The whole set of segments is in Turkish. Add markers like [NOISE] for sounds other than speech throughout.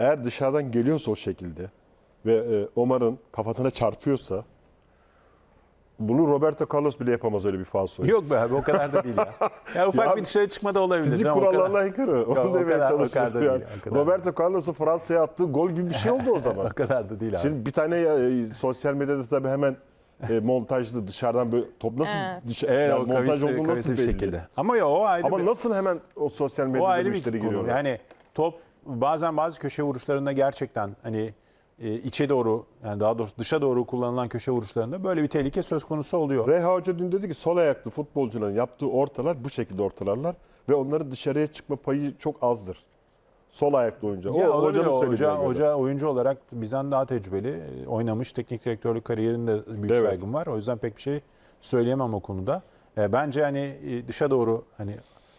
eğer dışarıdan geliyorsa o şekilde ve e, Omar'ın kafasına çarpıyorsa bunu Roberto Carlos bile yapamaz öyle bir falso. Yok be abi o kadar da değil ya. [LAUGHS] Ya ufak Ya bir dışarı çıkma da olabilir. Fizik o kurallarına aykırı. o Onu demeye kadar- o çalışıyorum. kadar yani. değil, o kadar Roberto Carlos'un Fransa'ya attığı gol gibi bir şey oldu o zaman. [LAUGHS] O kadar da değil abi. Şimdi bir tane e, sosyal medyada tabii hemen e, montajlı dışarıdan böyle top nasıl Evet. dış- evet, yani o montaj kavisli nasıl bir belli? şekilde. Ama ya o ayrı Ama bir, nasıl hemen o sosyal o medyada ayrı bu bir işlere konu. giriyorlar? Yani top bazen bazı köşe vuruşlarında gerçekten hani e, içe doğru yani daha doğrusu dışa doğru kullanılan köşe vuruşlarında böyle bir tehlike söz konusu oluyor. Reha Hoca dün dedi ki sol ayaklı futbolcuların yaptığı ortalar bu şekilde ortalarlar ve onların dışarıya çıkma payı çok azdır. Sol ayaklı oyuncu. Ya o o hoca, göre. hoca oyuncu olarak bizden daha tecrübeli. e, Oynamış. Teknik direktörlük kariyerinde büyük Evet. saygım var. O yüzden pek bir şey söyleyemem o konuda. E, bence hani e, dışa doğru hani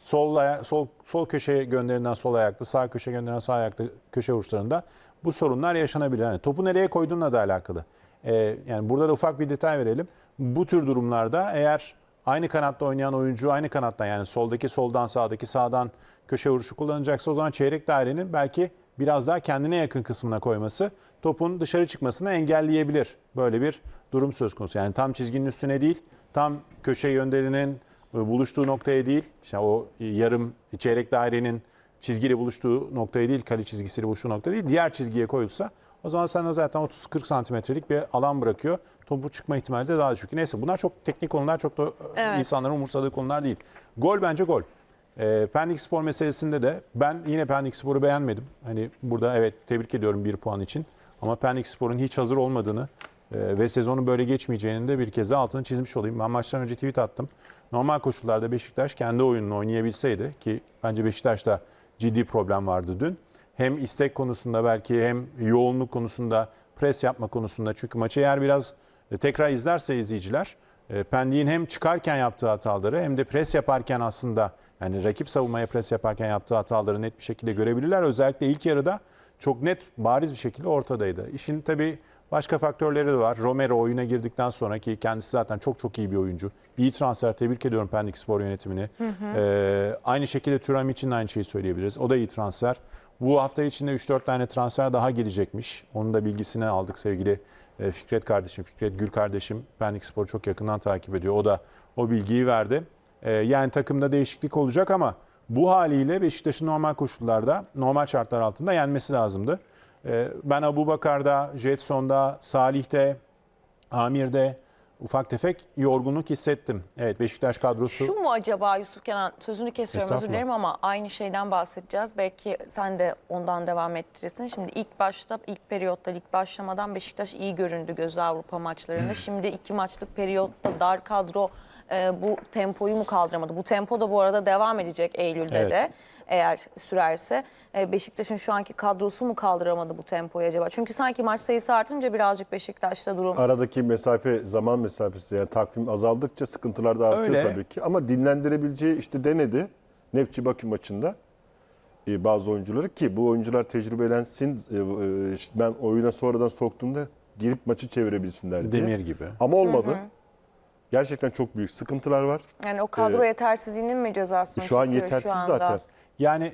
sol sol sol köşeye gönderilen sol ayaklı, sağ köşeye gönderilen sağ ayaklı köşe vuruşlarında bu sorunlar yaşanabilir. Yani topu nereye koyduğunla da alakalı. E, yani burada da ufak bir detay verelim. Bu tür durumlarda eğer aynı kanatta oynayan oyuncu aynı kanattan yani soldaki soldan sağdaki sağdan köşe vuruşu kullanacaksa o zaman çeyrek dairenin belki biraz daha kendine yakın kısmına koyması topun dışarı çıkmasını engelleyebilir. Böyle bir durum söz konusu. Yani tam çizginin üstüne değil, tam köşe yönlerinin e, buluştuğu noktaya değil, işte o yarım çeyrek dairenin çizgiyle buluştuğu noktaya değil, kale çizgisiyle buluştuğu noktaya değil, diğer çizgiye koyulsa o zaman sana zaten 30-40 santimetrelik bir alan bırakıyor. Topu çıkma ihtimali de daha düşük. Neyse bunlar çok teknik konular, çok da e, Evet. insanların umursadığı konular değil. Gol bence gol. E, Pendik Spor meselesinde de ben yine Pendik Spor'u beğenmedim. Hani burada evet tebrik ediyorum bir puan için. Ama Pendik Spor'un hiç hazır olmadığını e, ve sezonun böyle geçmeyeceğinin de bir kez altını çizmiş olayım. Ben maçtan önce tweet attım. Normal koşullarda Beşiktaş kendi oyununu oynayabilseydi ki bence Beşiktaş'ta ciddi problem vardı dün. Hem istek konusunda belki hem yoğunluk konusunda, pres yapma konusunda. Çünkü maçı eğer biraz e, tekrar izlerse izleyiciler e, Pendik'in hem çıkarken yaptığı hataları hem de pres yaparken aslında yani rakip savunmaya pres yaparken yaptığı hataları net bir şekilde görebilirler. Özellikle ilk yarıda çok net bariz bir şekilde ortadaydı. İşin tabii başka faktörleri de var. Romero oyuna girdikten sonra ki kendisi zaten çok çok iyi bir oyuncu. İyi transfer tebrik ediyorum Pendik Spor yönetimini. Ee, aynı şekilde Thuram için de aynı şeyi söyleyebiliriz. O da iyi transfer. Bu hafta içinde 3-4 tane transfer daha gelecekmiş. Onun da bilgisini aldık sevgili e, Fikret kardeşim, Fikret Gül kardeşim. Pendik Spor'u çok yakından takip ediyor. O da o bilgiyi verdi. Ee, yani takımda değişiklik olacak ama bu haliyle Beşiktaş'ın normal koşullarda, normal şartlar altında yenmesi lazımdı. Ee, ben Abu Bakar'da, Jetson'da, Salih'te, Amir'de ufak tefek yorgunluk hissettim. Evet Beşiktaş kadrosu Şu mu acaba Yusuf Kenan sözünü kesiyorum özür dilerim ama aynı şeyden bahsedeceğiz. Belki sen de ondan devam ettirirsin. Şimdi ilk başta ilk periyotta lig başlamadan Beşiktaş iyi göründü gözü Avrupa maçlarında. [LAUGHS] Şimdi iki maçlık periyotta dar kadro e, bu tempoyu mu kaldıramadı? Bu tempo da bu arada devam edecek Eylül'de Evet. de eğer sürerse. E, Beşiktaş'ın şu anki kadrosu mu kaldıramadı bu tempoyu acaba? Çünkü sanki maç sayısı artınca birazcık Beşiktaş'ta durum Aradaki mesafe, zaman mesafesi yani takvim azaldıkça sıkıntılar da artıyor Öyle. tabii ki. Ama dinlendirebileceği işte denedi. Nefçi Bakü maçında e, bazı oyuncuları ki bu oyuncular tecrübelensin. e, e, işte ben oyuna sonradan soktuğumda girip maçı çevirebilsinler diye. Demir gibi. Ama olmadı. Gerçekten çok büyük sıkıntılar var. yani o kadro Ee, yetersizliğinin mi cezasını Şu an yetersiz şu anda? zaten. Yani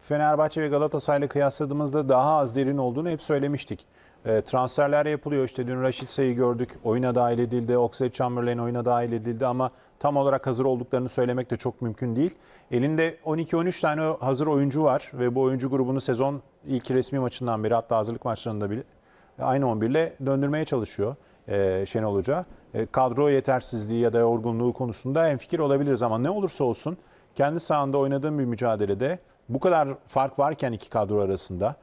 Fenerbahçe ve Galatasaray'la kıyasladığımızda daha az derin olduğunu hep söylemiştik. E, transferler yapılıyor. İşte dün Raşit Say'ı gördük. Oyuna dahil edildi. Oxlade Chamberlain oyuna dahil edildi ama tam olarak hazır olduklarını söylemek de çok mümkün değil. Elinde 12-13 tane hazır oyuncu var ve bu oyuncu grubunu sezon ilk resmi maçından beri hatta hazırlık maçlarında bile aynı 11 ile döndürmeye çalışıyor e, Şenol Hoca. E, kadro yetersizliği ya da yorgunluğu konusunda hemfikir olabiliriz ama ne olursa olsun kendi sahanda oynadığım bir mücadelede bu kadar fark varken iki kadro arasında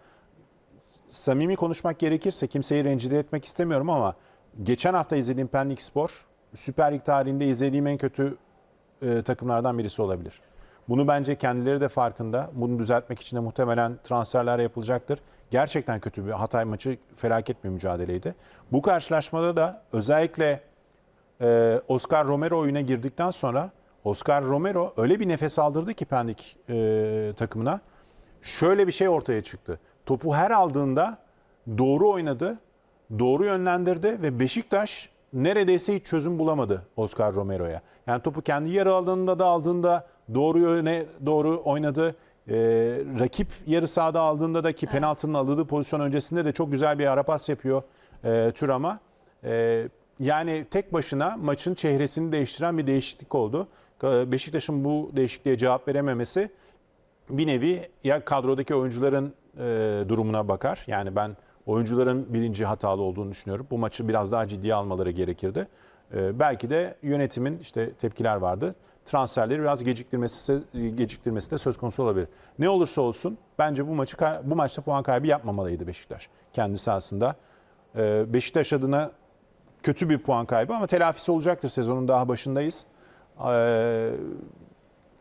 samimi konuşmak gerekirse kimseyi rencide etmek istemiyorum ama geçen hafta izlediğim Pendik Spor Süper Lig tarihinde izlediğim en kötü e, takımlardan birisi olabilir. Bunu bence kendileri de farkında. Bunu düzeltmek için de muhtemelen transferler yapılacaktır. Gerçekten kötü bir Hatay maçı felaket bir mücadeleydi. Bu karşılaşmada da özellikle e, Oscar Romero oyuna girdikten sonra Oscar Romero öyle bir nefes aldırdı ki Pendik e, takımına. Şöyle bir şey ortaya çıktı. Topu her aldığında doğru oynadı, doğru yönlendirdi ve Beşiktaş neredeyse hiç çözüm bulamadı Oscar Romero'ya. Yani topu kendi yarı alanında da aldığında doğru yöne doğru oynadı. e, rakip yarı sahada aldığında da ki penaltının alındığı pozisyon öncesinde de çok güzel bir ara pas yapıyor e, Thuram'a. E, yani tek başına maçın çehresini değiştiren bir değişiklik oldu. Beşiktaş'ın bu değişikliğe cevap verememesi bir nevi ya kadrodaki oyuncuların e, durumuna bakar. Yani ben oyuncuların birinci hatalı olduğunu düşünüyorum. Bu maçı biraz daha ciddiye almaları gerekirdi. E, belki de yönetimin işte tepkiler vardı. Transferleri biraz geciktirmesi geciktirmesi de söz konusu olabilir. Ne olursa olsun bence bu maçı bu maçta puan kaybı yapmamalıydı Beşiktaş kendi sahasında. E, Beşiktaş adına kötü bir puan kaybı ama telafisi olacaktır sezonun daha başındayız. E,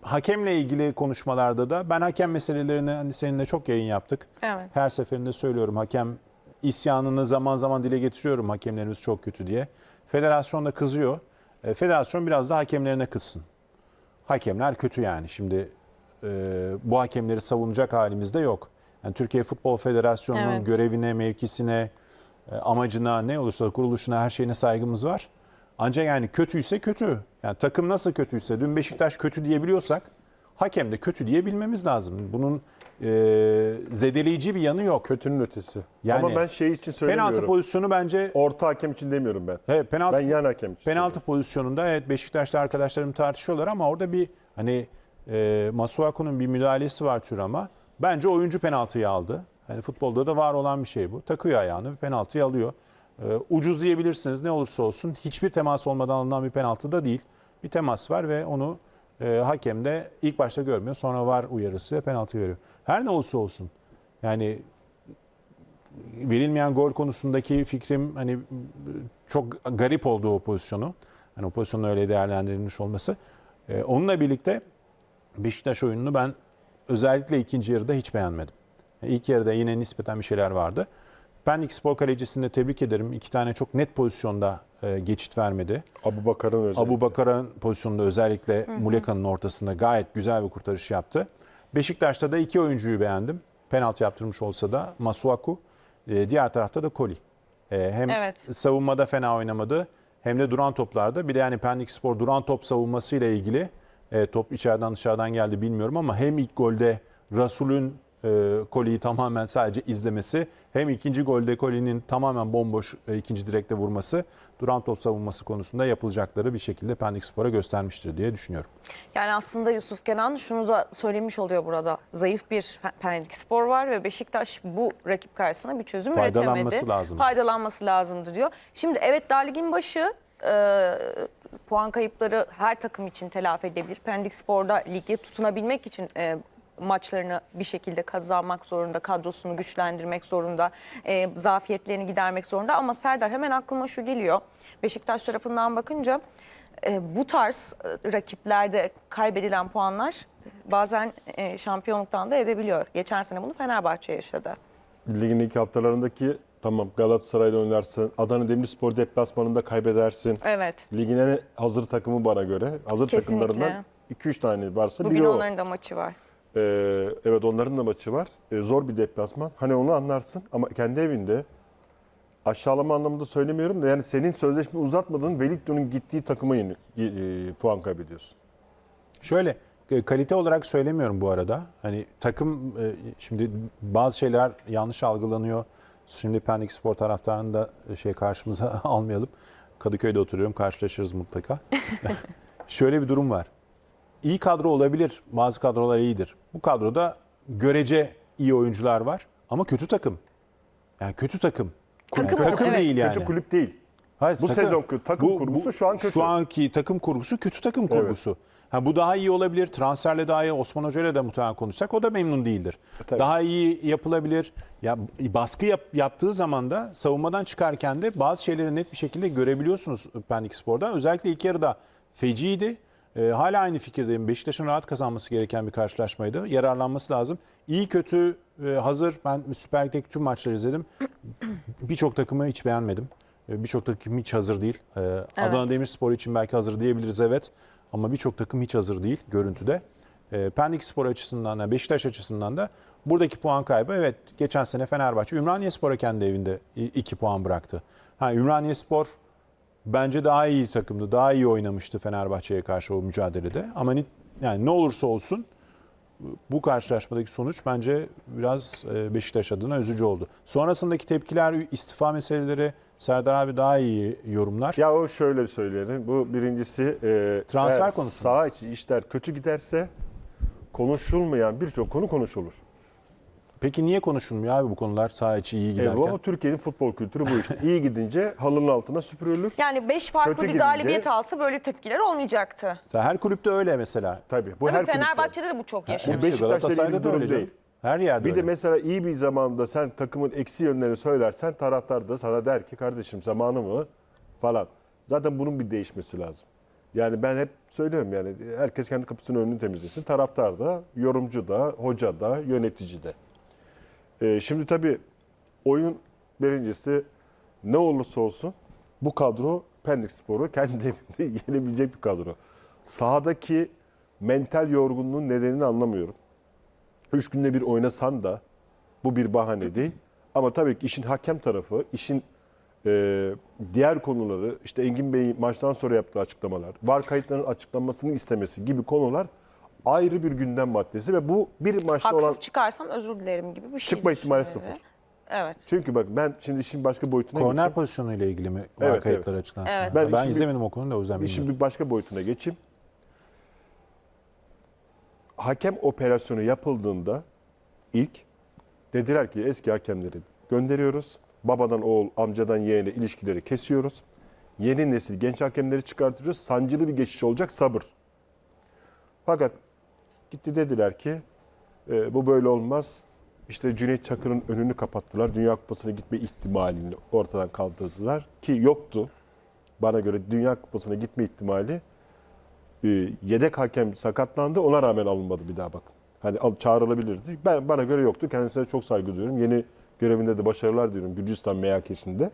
hakemle ilgili konuşmalarda da ben hakem meselelerini hani seninle çok yayın yaptık. Evet. Her seferinde söylüyorum hakem isyanını zaman zaman dile getiriyorum hakemlerimiz çok kötü diye. Federasyon da kızıyor. E, federasyon biraz da hakemlerine kızsın. Hakemler kötü yani. Şimdi e, bu hakemleri savunacak halimiz de yok. Yani Türkiye Futbol Federasyonu'nun Evet. görevine, mevkisine, amacına, ne olursa kuruluşuna, her şeyine saygımız var. Ancak yani kötüyse kötü. Yani takım nasıl kötüyse, dün Beşiktaş kötü diyebiliyorsak hakem de kötü diyebilmemiz lazım. Bunun e, zedeleyici bir yanı yok. Kötünün ötesi. Yani Ama ben şey için söylemiyorum. Penaltı pozisyonu bence Orta hakem için demiyorum ben. evet, penaltı Ben yan hakem için. penaltı pozisyonunda evet Beşiktaş'ta arkadaşlarım tartışıyorlar ama orada bir hani e, Masuaku'nun bir müdahalesi var tür ama bence oyuncu penaltıyı aldı. Hani futbolda da var olan bir şey bu. Takıyor ayağını ve penaltıyı alıyor. E, ucuz diyebilirsiniz ne olursa olsun. Hiçbir temas olmadan alınan bir penaltı da değil. Bir temas var ve onu e, hakem de ilk başta görmüyor. Sonra var uyarısı ve penaltı veriyor. Her ne olursa olsun. Yani verilmeyen gol konusundaki fikrim hani çok garip oldu o pozisyonu. Hani o pozisyonun öyle değerlendirilmiş olması. Ee, onunla birlikte Beşiktaş oyununu ben özellikle ikinci yarıda hiç beğenmedim. İlk yarıda yine nispeten bir şeyler vardı. Pendik Spor kalecisini de tebrik ederim. İki tane çok net pozisyonda e, geçit vermedi. Abu Bakar'ın özellikle. Abu Bakar'ın pozisyonunda özellikle Muleka'nın ortasında gayet güzel bir kurtarış yaptı. Beşiktaş'ta da iki oyuncuyu beğendim. Penaltı yaptırmış olsa da Masuaku, e, diğer tarafta da Koli. E, Hem Evet. savunmada fena oynamadı hem de duran toplarda. Bir de yani Pendik Spor duran top savunmasıyla ilgili e, top içeriden dışarıdan geldi bilmiyorum ama hem ilk golde Rasul'ün Koli'yi tamamen sadece izlemesi hem ikinci golde Koli'nin tamamen bomboş e, ikinci direkte vurması duran top savunması konusunda yapılacakları bir şekilde Pendik Spor'a göstermiştir diye düşünüyorum. Yani aslında Yusuf Kenan şunu da söylemiş oluyor burada. Zayıf bir Pendik Spor var ve Beşiktaş bu rakip karşısında bir çözüm Faydalanması üretemedi. lazım. Faydalanması lazımdı diyor. Şimdi evet daha ligin başı e, puan kayıpları her takım için telafi edebilir. Pendik Spor'da ligde tutunabilmek için e, maçlarını bir şekilde kazanmak zorunda, kadrosunu güçlendirmek zorunda, e, zafiyetlerini gidermek zorunda. Ama Serdar hemen aklıma şu geliyor. Beşiktaş tarafından bakınca e, bu tarz e, rakiplerde kaybedilen puanlar bazen e, şampiyonluktan da edebiliyor. Geçen sene bunu Fenerbahçe yaşadı. Ligin ilk haftalarındaki tamam Galatasaray'la oynarsın. Adana Demirspor deplasmanında kaybedersin. Evet. Ligin en hazır takımı bana göre. Hazır Kesinlikle. takımlarından 2-3 tane varsa Bugün biri o. onların da maçı var. Ee, evet onların da maçı var. Ee, zor bir deplasman. Hani onu anlarsın ama kendi evinde aşağılama anlamında söylemiyorum da yani senin sözleşme uzatmadığın Wellington'un gittiği takıma yeni, e, puan kaybediyorsun. Şöyle e, kalite olarak söylemiyorum bu arada. Hani takım e, şimdi bazı şeyler yanlış algılanıyor. Şimdi Pendik Spor taraftarını da e, şey karşımıza [LAUGHS] almayalım. Kadıköy'de oturuyorum karşılaşırız mutlaka. [LAUGHS] Şöyle bir durum var. İyi kadro olabilir. Bazı kadrolar iyidir. Bu kadroda görece iyi oyuncular var ama kötü takım. Yani kötü takım. Takım, Yani takım evet. değil yani. Kötü kulüp değil. Hayır, Bu sezon kötü. Takım kurgusu şu an kötü. Şu anki takım kurgusu kötü takım kurgusu. Ha, bu daha iyi olabilir. Transferle daha iyi. Osman Hoca ile de muhtemelen konuşsak o da memnun değildir. E, tabii. Daha iyi yapılabilir. Ya baskı yap- yaptığı zaman da savunmadan çıkarken de bazı şeyleri net bir şekilde görebiliyorsunuz Pendik Spor'da. Özellikle ilk yarıda feciydi. Ee, hala aynı fikirdeyim. Beşiktaş'ın rahat kazanması gereken bir karşılaşmaydı. Yararlanması lazım. İyi kötü e, hazır. Ben Süper Lig'deki tüm maçları izledim. Birçok takımı hiç beğenmedim. E, Birçok takım hiç hazır değil. E, Adana Demirspor için belki hazır diyebiliriz evet. Ama birçok takım hiç hazır değil görüntüde. E, Pendik Spor açısından da Beşiktaş açısından da buradaki puan kaybı evet geçen sene Fenerbahçe Ümraniye Spor'a kendi evinde 2 puan bıraktı. Ha, Ümraniye Spor bence daha iyi takımdı. Daha iyi oynamıştı Fenerbahçe'ye karşı o mücadelede. Ama ni- yani ne olursa olsun bu karşılaşmadaki sonuç bence biraz e, Beşiktaş adına üzücü oldu. Sonrasındaki tepkiler, istifa meseleleri Serdar abi daha iyi yorumlar. Ya o şöyle söyleyelim. Bu birincisi e, Transfer konusu. Sağ içi işler kötü giderse konuşulmayan birçok konu konuşulur. Peki niye konuşulmuyor abi bu konular saha içi iyi giderken? bu ama Türkiye'nin futbol kültürü bu işte. İyi gidince halının altına süpürülür. Yani 5 farklı Kötü bir gidince- galibiyet alsa böyle tepkiler olmayacaktı. Mesela her kulüpte öyle mesela. Tabii. Bu Tabii her kulüpte. Fenerbahçe'de de bu çok yaşanıyor. Bu Beşiktaş'ta da durum değil. Her yerde Bir de öyle. mesela iyi bir zamanda sen takımın eksi yönlerini söylersen taraftar da sana der ki kardeşim zamanı mı falan. Zaten bunun bir değişmesi lazım. Yani ben hep söylüyorum yani herkes kendi kapısının önünü temizlesin. Taraftar da, yorumcu da, hoca da, yönetici de. Ee, şimdi tabii oyun birincisi ne olursa olsun bu kadro Pendik Spor'u [LAUGHS] kendi evinde yenebilecek bir kadro. Sahadaki mental yorgunluğun nedenini anlamıyorum. Üç günde bir oynasan da bu bir bahane değil. Ama tabii ki işin hakem tarafı, işin e, diğer konuları, işte Engin Bey'in maçtan sonra yaptığı açıklamalar, var kayıtlarının açıklanmasını istemesi gibi konular ayrı bir gündem maddesi ve bu bir maçta Haksız olan... çıkarsam özür dilerim gibi bir şey. Çıkma ihtimali sıfır. Evet. Çünkü bak ben şimdi işin başka boyutuna Korner geçeyim. pozisyonu ile ilgili mi var Evet, kayıtları evet. açıklansın? Evet. Ben, Ben işin bir- izlemedim o konuyu da o yüzden İşin bilmiyorum. bir başka boyutuna geçeyim. Hakem operasyonu yapıldığında ilk dediler ki eski hakemleri gönderiyoruz. Babadan oğul, amcadan yeğene ilişkileri kesiyoruz. Yeni nesil genç hakemleri çıkartıyoruz. Sancılı bir geçiş olacak sabır. Fakat gitti dediler ki e, bu böyle olmaz. İşte Cüneyt Çakır'ın önünü kapattılar. Dünya Kupası'na gitme ihtimalini ortadan kaldırdılar. Ki yoktu. Bana göre Dünya Kupası'na gitme ihtimali e, yedek hakem sakatlandı. Ona rağmen alınmadı bir daha bakın. Hani çağrılabilirdi. Ben bana göre yoktu. Kendisine çok saygı duyuyorum. Yeni görevinde de başarılar diliyorum Gürcistan MHK'sinde.